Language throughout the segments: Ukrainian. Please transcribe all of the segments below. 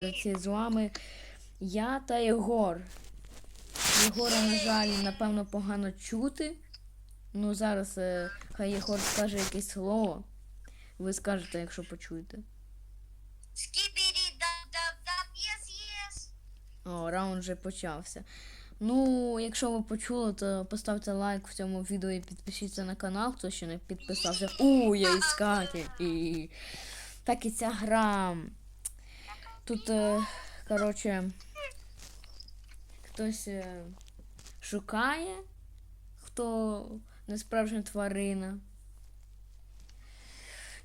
Це з вами я та Єгор. Єгора, на жаль, напевно, погано чути. Ну, зараз е, хай Єгор скаже якесь слово. Ви скажете, якщо почуєте. Даб, yes, yes. О, раунд вже почався. Ну, якщо ви почули, то поставте лайк в цьому відео і підпишіться на канал, хто ще не підписався. У, я іскатель. І... Так і ця гра. Тут, е, коротше, хтось е, шукає, хто не справжня тварина.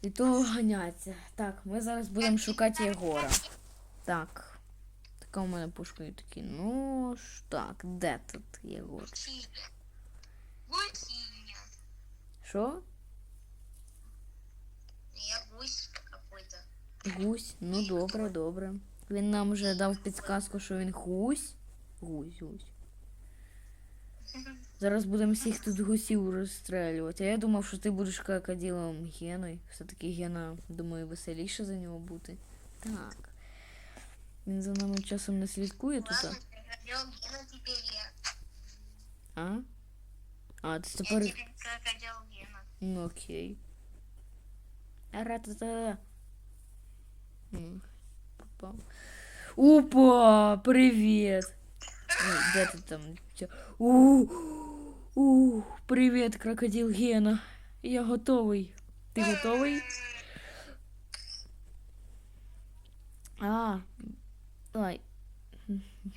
І того ганяться. Так, ми зараз будемо шукати Єгора. Так. Така у мене пушка і такі. Ну ж так, де тут Єгор? Що? Я гусь. Гусь. Ну добре, добре. Він нам вже дав підсказку, що він гусь. Гусь, гусь. Зараз будемо всіх тут гусів розстрелювати. А я думав, що ти будеш крокодилом Геною. Все-таки Гена, думаю, веселіше за нього бути. Так. Він за нами часом не слідкує тут. А? А, ти тепер. Ну окей. Ара-та-та. Опа! Привет! Ой, де ти там? У, у, привіт, крокодил Гена. Я готовий. Ти готовий? А, ой.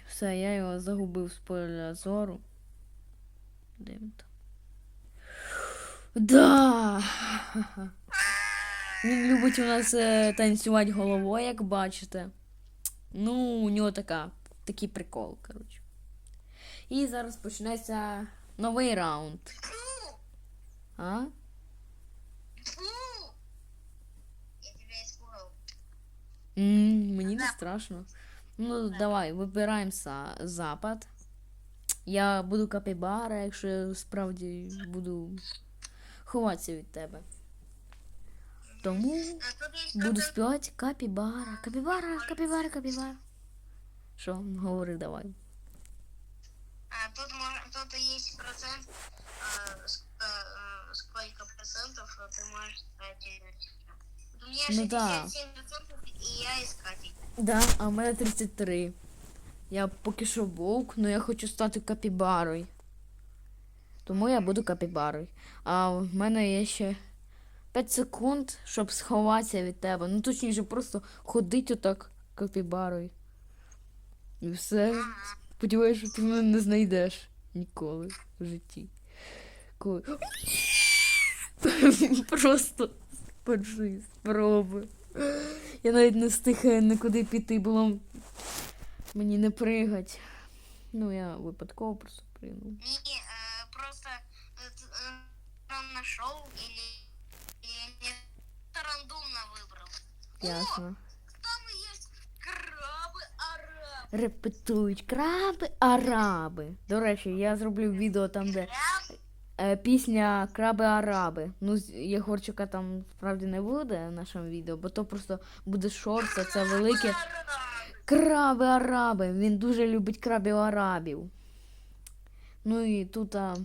Все, я його загубив з поля зору. Де він там? Да. Він любить у нас е, танцювати головою, як бачите. Ну, у нього така, такий прикол, коротше. І зараз почнеться новий раунд. А? Я тебя испугал. мені не страшно. Ну, давай, вибираємо запад. Я буду капібара, якщо я справді буду ховатися від тебе. Тому Буду співати капібара, капібара, капібара, капібара. Що, говори давай. Тут, тут есть процент, сколько процентов ты можешь. Вот У меня Ну да. 67 и я искатель. Да, а в мене 33. Я поки що вовк, але я хочу стати капібарою. Тому я буду капібарою. А в мене є ще 5 секунд, щоб сховатися від тебе. Ну точніше, просто ходить отак капібарою. І все. Сподіваюся, що ти мене не знайдеш ніколи в житті. Коли... Просто з першої спроби. Я навіть не встиг е, нікуди піти, було мені не пригать. Ну, я випадково просто пригнув. Не, э, просто э, т- э, там нашел или, или не рандомно выбрал. Ясно. Там есть крабы арабы. Репетують краби араби. До речі, я зроблю відео там, де Краб, е, пісня Краби Араби. Ну, з- Єгорчика там справді не буде в нашому відео, бо то просто буде шорт, а це велике. арабы. Краби араби. Він дуже любить крабів арабів. Ну і тут а,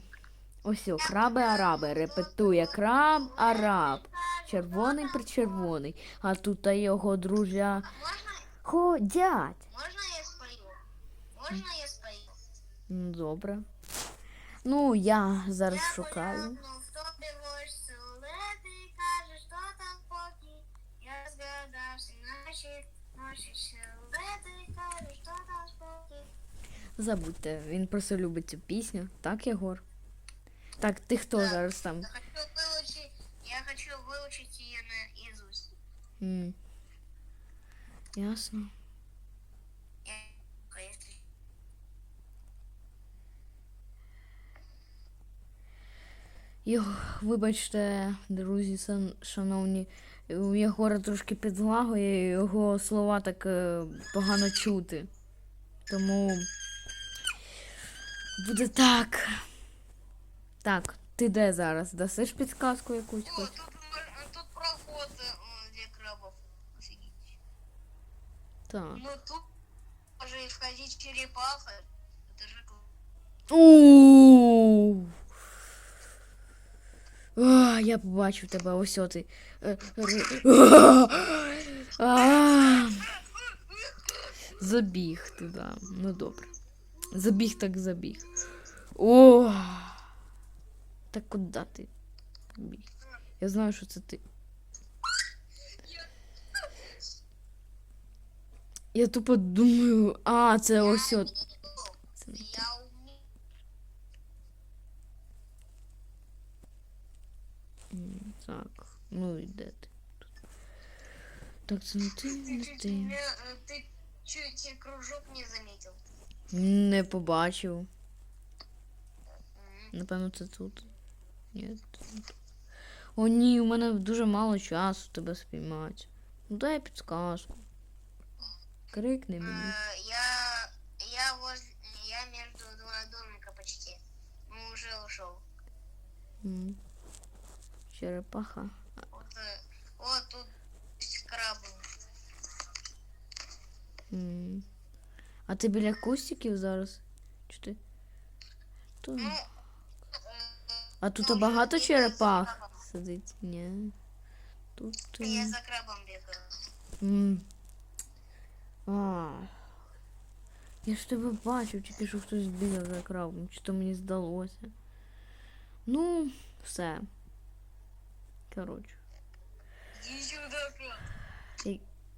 ось о, краби араби. Репетує краб араб. Червоний причервоний. А тут а його друзя ходять. можно я спою? Можно я спою? Ну, добре. Ну, я зараз Я шукаю. гуляю, в тобі вождь силуети, каже, що там поки. Я згадався наші, наші силуети, каже, що там спокій. Забудьте, він просто любить цю пісню. Так, Єгор? Так, ти хто Так. зараз там? Хочу М. Ясно. Я, если Йо, вибачте, друзі, шановні, у Єгора трошки підлагує, його слова так е, погано чути. Тому буде так. Так, ти де зараз? Дасиш підказку якусь? Хоч? тут, мож- тут проход, э, где крабов. Офигеть. Так. Ну тут може і входить черепаха. Это же круто. У. А, я побачив тебе, ось ти. Е, р- А. Забіг ти, да. Ну добре. Забіг так забіг. О. Так куди ти? Я знаю, що це ти. Я тупо думаю, а, це ось от. Це не ти. Я умею. М, Так, ну і де ти? Тут. Так, це не ти, Ты не чуть ти. не- э, Ты чуть кружок не заметил. Не побачив. М. Напевно, це тут. Ні. це не тут. О, ні, у мене дуже мало часу тебе спіймати. Ну дай підсказку. Крикни мені. Э, Я, я воз, я между два домика почти. Ну уже ушел. М. Черепаха. Вот, э, вот тут есть крабы. М. А ти біля кустиків зараз? Чи ти? То... Ну, э, А тут може, багато бігаю за черепах крабом. сидить? Ні. Тут. е, Я за крабом бегаю. М. А. Я ж тебе бачив, тільки що хтось бігав за крабом, чи то мені здалося. Ну, все. Коротше, Иди сюда,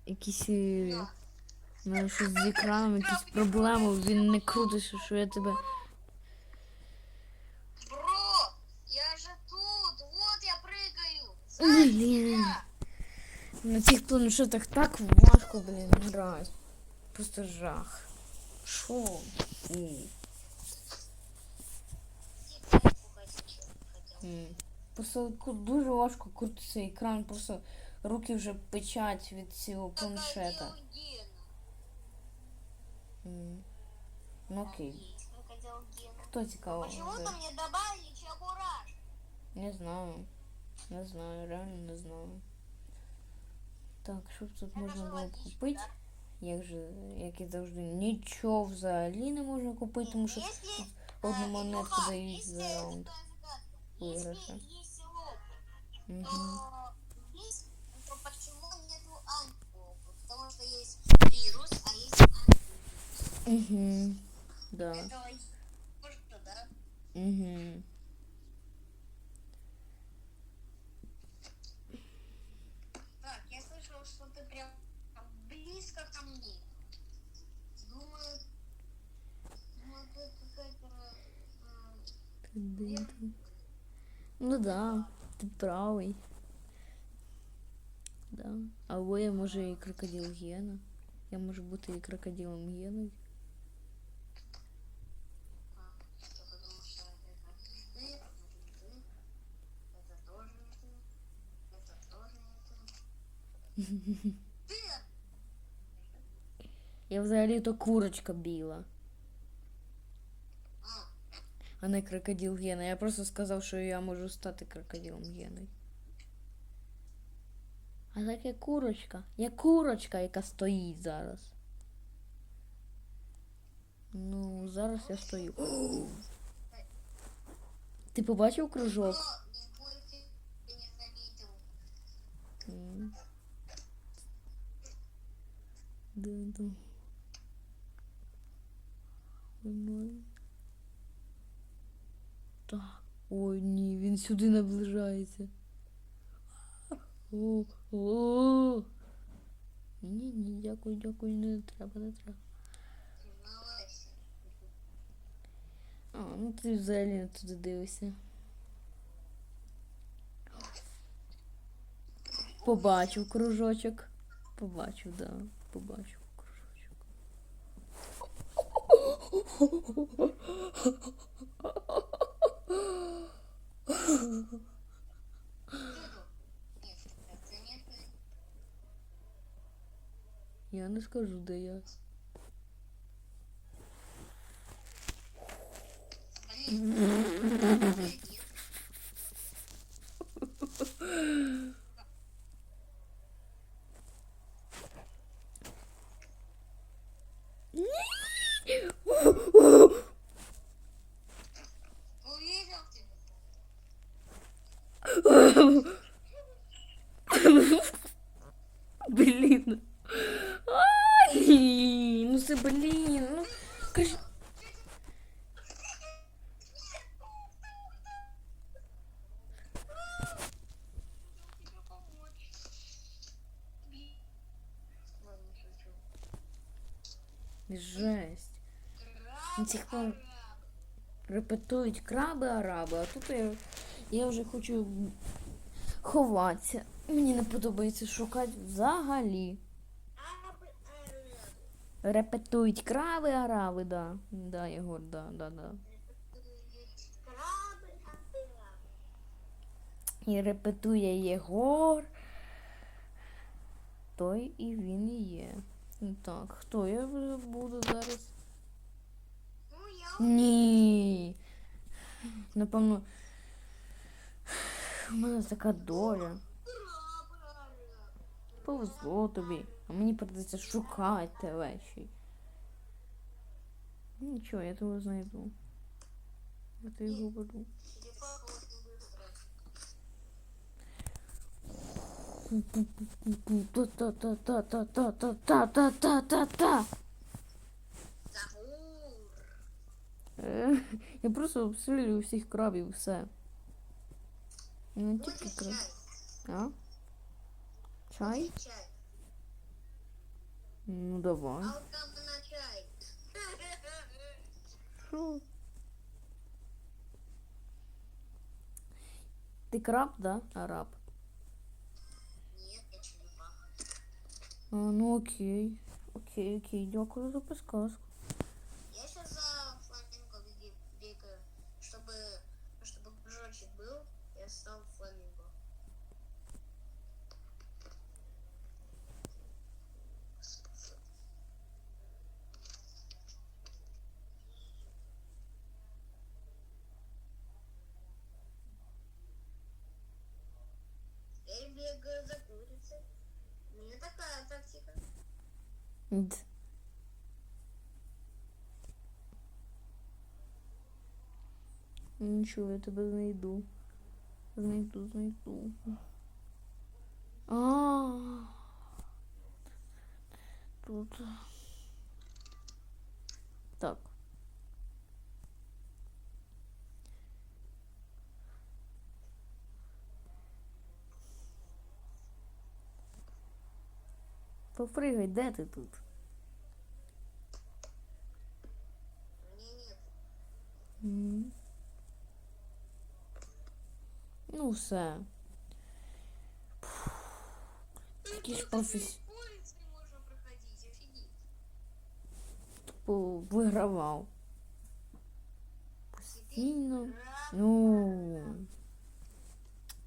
якісь. е, У мене щось з екраном, якісь проблеми, він не крутиться, що я тебе. Бро, я же тут. Вот я прыгаю. Блін. На цих планшетах так важко, блін, грати. Просто жах. Шо? М. М. Просто ку- дуже важко крутиться екран, просто руки вже печать від цього планшета. Ну окей. Хто цікаво? Почему-то буде? мне добавили чебураш. Не знаю. Не знаю, реально не знаю. Так, б тут можна було б купити? Як же, як і завжди, нічого взагалі не можна купити, тому що Если одну э, монетку Иван, дають если за раунд. такая загадка, Выигрыша. Если есть лоб, Угу. то есть, то э, Ну да, ти правий. Да. Або я може і крокодил Гена. Я можу бути і крокодилом Геною. а, что, потому что это ты, это ты, это тоже не ты, это тоже не ты. Ты! Я взагалі то курочка біла, А, а не крокодил Гена. Я просто сказав, що я можу стати крокодилом Геною. А так я курочка. Я курочка, яка стоїть зараз. Ну, зараз я стою. Ти побачив кружок? Да, да. Так. Ой, ні, він сюди наближається. О, о. Ні, ні, дякую, дякую, не треба, не треба. А, ну ти взагалі не туди дивишся. Побачив кружочок. Побачив, да. Побачив кружочок. Нет, это не ты. Я не скажу, де я. Блин. це, блін. Ну, кажи. Жесть. Цих пор- Репетують краби араби, а тут я, я вже хочу ховатися. Мені не подобається шукати взагалі. Репетують краби араби, да. Да, Єгор, да, да, да. І репетує Єгор. Той і він і є. Так, хто я буду зараз? Ні. Напевно. У мене така доля. Повезло тобі. А мені придеться шукати тебе ще. й. Ну, Нічого, я тебе знайду. Я тобі говорю. Тебе похож быстро. Та-та-та-та-та-та-та-та-та-та-та. Захур. Е, Я просто обстрілюю всіх крабів, все. Ну, тільки краб. А? Чай? Чай? Ну давай. На чай. Краб, да? Араб. Нет, я черепаха. А, ну окей. Окей, окей, дякую за підсказку. Д. Нічого, я тебе знайду. Знайду, знайду. А. Тут. Так. Попригай, де ти тут? Нет. Ну, все. Такі ж професі... Тупо вигравав. Постійно. Ну.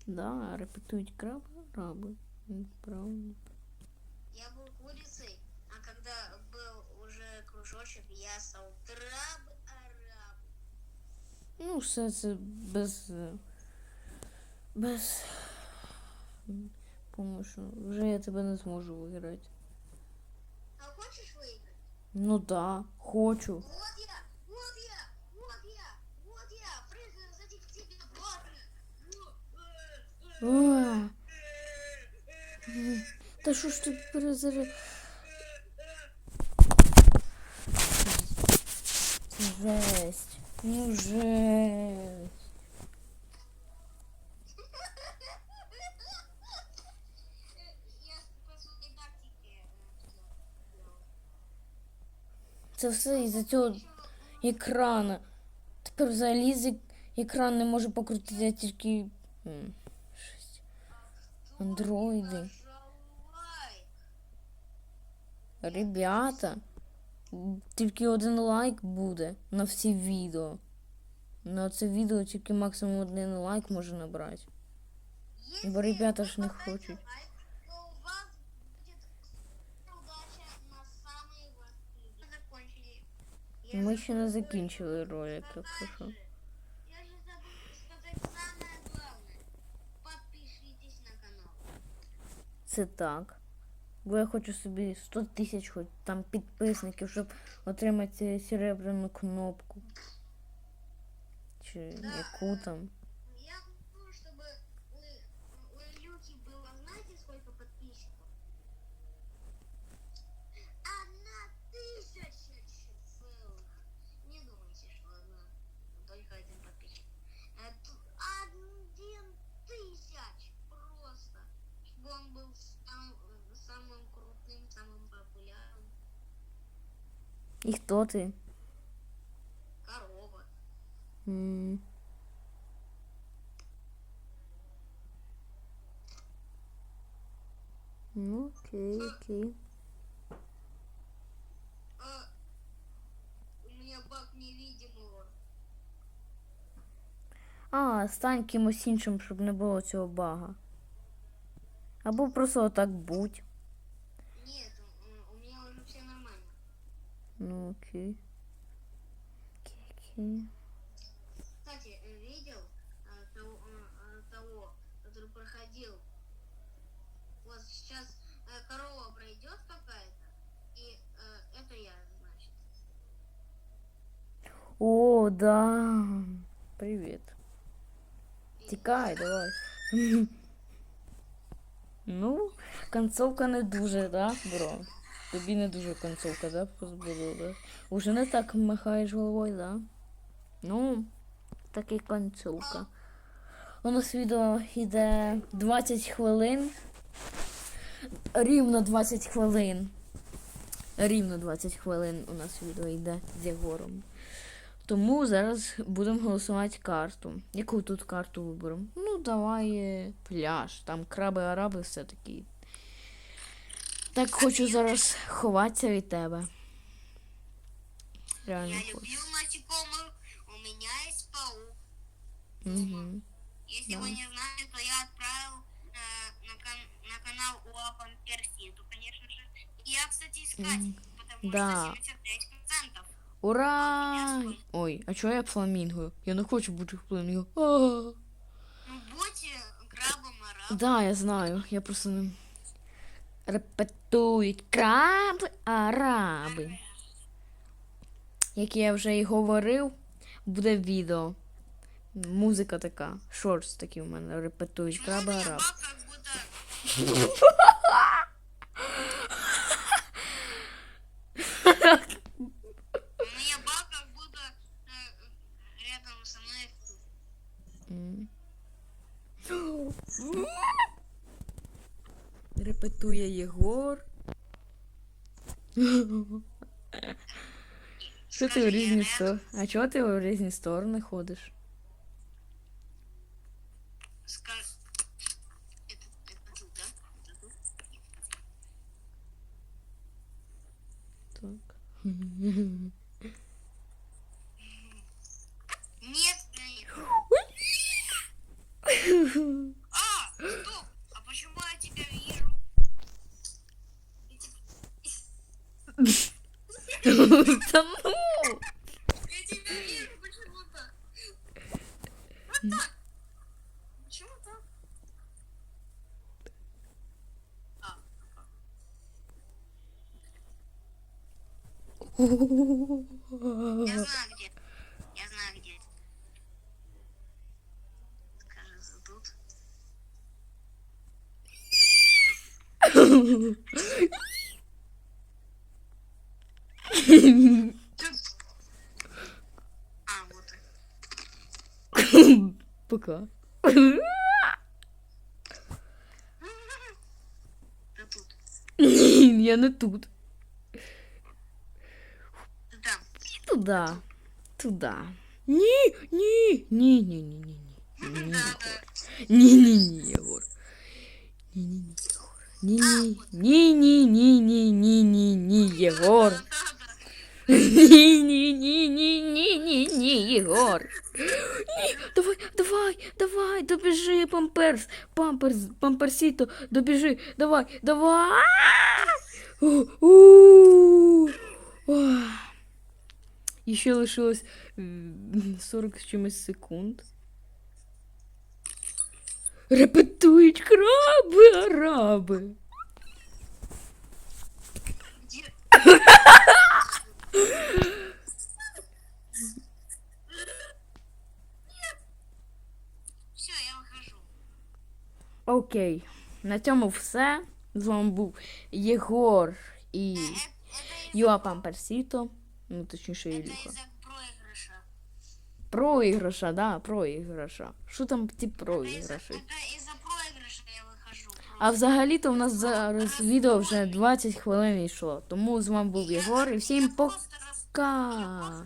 Да, репетують краби, раби. М, Правильно. Уже кружочек, я стал траб-араб. Ну, все це без. Без. м, Помощу. Вже я тебе не зможу виграти. А хочешь выиграть? Ну да, хочу. Вот я, вот я, вот я, вот я, прыгаю сзади к тебе. М, Та що ж ти перезаря... жесть. Ну жесть. Це все із-за цього екрана. Тепер взагалі екран не може покрутити тільки щось. Андроїди. Ребята тільки один лайк буде на всі відео. На це відео тільки максимум один лайк може набрати. Бо ребята ж не хочуть. Ми ще не закінчили ролик, якщо що. Це так. Бо я хочу собі 100 тисяч хоч там підписників, щоб отримати серебряну кнопку. Чи яку там. І хто ти? Корова. М. Ну, окей, окей. А, у меня баг невидимого. А, стань кимось іншим, щоб не було цього бага. Або просто отак будь. Ну, окей. Окей, окей. Кстати, э, видел э, того, э, того, который проходил? Вот сейчас корова пройдет какая-то, и это я, значит. О, да. Привіт. Тікай, давай. Ну, концовка не дуже, да, бро? Тобі не дуже концовка, да, позбудова? Уже не так махаєш головою, да? Ну, так і концовка. У нас відео йде 20 хвилин. Рівно 20 хвилин. Рівно 20 хвилин у нас відео йде з Єгором. Тому зараз будемо голосувати карту. Яку тут карту виберемо? Ну, давай е, пляж. Там краби араби все таки. Так хочу зараз ховатися від тебе. Реально Я хочу. люблю насекомых, у меня есть паук. Угу. Если Да. вы не знали, то я отправил э, на, кан- на канал Уапан Перситу, конечно же. И я, кстати, искатель, потому Да. что 75%. Ура! Ой, а чого я фламінго? Я не хочу бути фламінго. А. Ну, будь э, крабом, арабом. Да, я знаю. Я просто не. Репетують краби араби. Як я вже і говорив, буде відео. Музика така, шортс такі в мене репетують у краби араби. баг как будто... У меня баг как будто э, рядом со мной М. Репетує Єгор. Що ти в різні сторони? А чого ти в різні сторони ходиш? Я знаю где. Я знаю где. Кажется, тут. А, вот. Пока. Тут. Я не тут. Ты там. Туда. Туда. Ні, ні, ні, ні, ні, ні, ні. Ні, ні, ні, ні, Єгор. Ні, ні, ні, Єгор. Ні, ні, ні, ні, ні, ні, ні, ні, Єгор. Ні, ні, ні, ні, ні, ні, ні, Єгор. Ні, давай, давай, давай, добіжи, памперс, памперс, памперсіто, добіжи, давай, давай. У, у. Ох. І ще лишилось м, 40 з чимось секунд. Репетують краби, араби. Где? Все, я выхожу. Окей, на цьому все. З вами був Єгор і Э, Это из- Юа Памперсіто. Ну, точніше, это Ілюха. из-за проигрыша. Проіграша, да, проіграша. Що там ті Это из-за проіграші? это из-за проигрыша я выхожу. А взагалі-то у нас зараз відео вже 20 хвилин йшло. Тому з вами був Єгор і всім Я